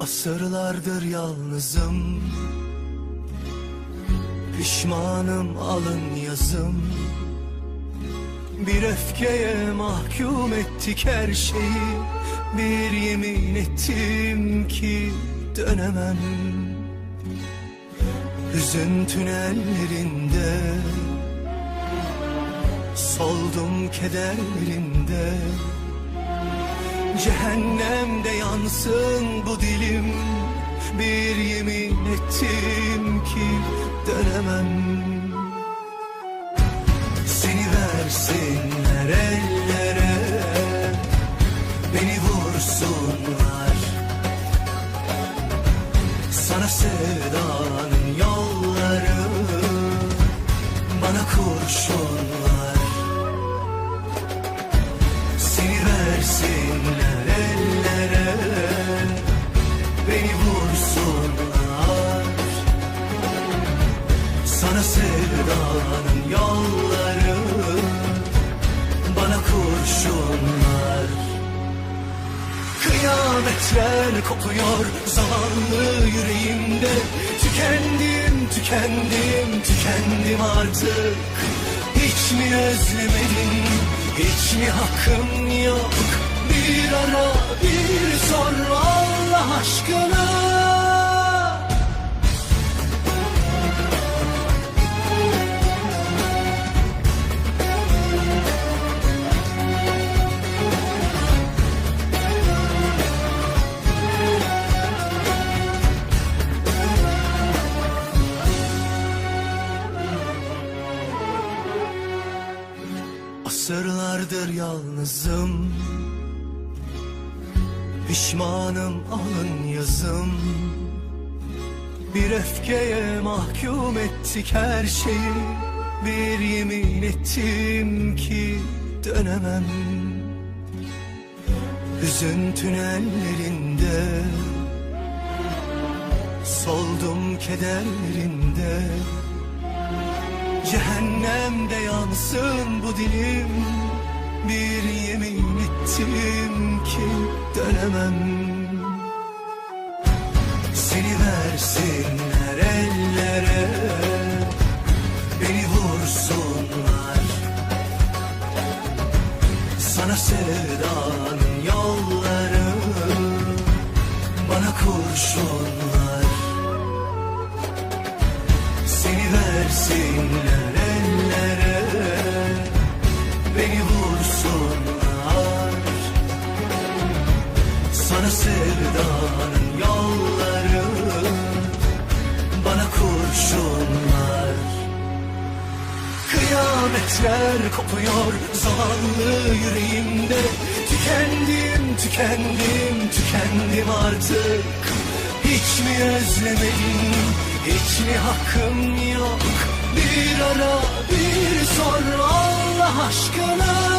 Asırlardır yalnızım. Pişmanım alın yazım. Bir öfkeye mahkum ettik her şeyi. Bir yemin ettim ki dönemem. Hüzün tünellerinde Soldum kederlerinde Cehennemde yansın bu dilim. Bir yemin ettim ki dönemem. Seni versinler ellere Beni vursunlar. Sana sevdanın yolları Bana kurşunlar versinler ellere vursunlar Sana sevdanın yolları Bana kurşunlar. Kıyametler kopuyor zavallı yüreğimde. Tükendim, tükendim, tükendim artık. Hiç mi özlemedin, hiç mi hakkım yok. Bir ara, bir sor Allah aşkına Asırlardır yalnızım. Pişmanım alın yazım. Bir öfkeye mahkum ettik her şeyi. Bir yemin ettim ki dönemem. Hüzün tünellerinde Soldum kederlerinde Cehennemde yansın bu dilim. Bir yemin ettim ki dönemem. Seni versinler ellere Beni vursunlar. Sana sevdanın yolları Bana kurşunlar. Seni versinler Yolları Bana kurşunlar. Kıyametler kopuyor zavallı yüreğimde. Tükendim, tükendim, tükendim artık. Hiç mi özlemedin, hiç mi hakkım yok? Bir ara, bir sor Allah aşkına